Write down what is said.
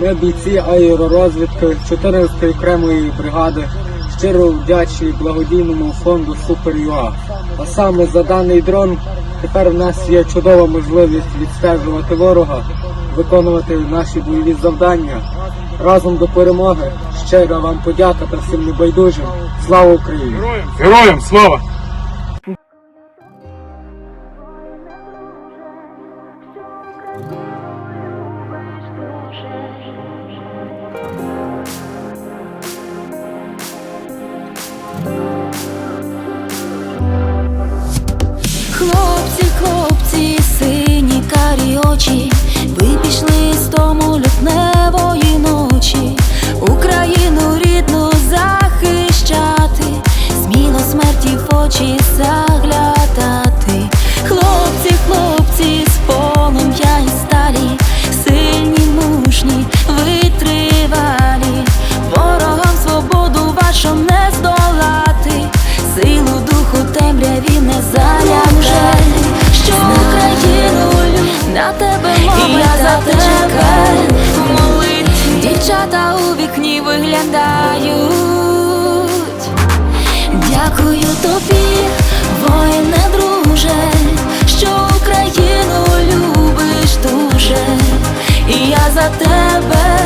Ми бійці аеророзвідки 14-ї окремої бригади щиро вдячні благодійному фонду Супер.ЮА. А саме за даний дрон тепер в нас є чудова можливість відстежувати ворога, виконувати наші бойові завдання. Разом до перемоги. Щира вам подяка та всім небайдужим. Слава Україні! Героям слава! Хлопці, хлопці, сині карі очі, ви пішли з тому лютневої ночі, Україну рідну захищати, сміло смерті в очі заглядати. Хлопці, хлопці, з полум'я і сталі, сильні, мужні, витривалі, ворогам свободу вашу не здолати, силу духу темряві не залякати, за тебе і я за тебе. Молить Дівчата у вікні виглядають. Дякую тобі, воїне друже, що Україну любиш дуже, і я за тебе.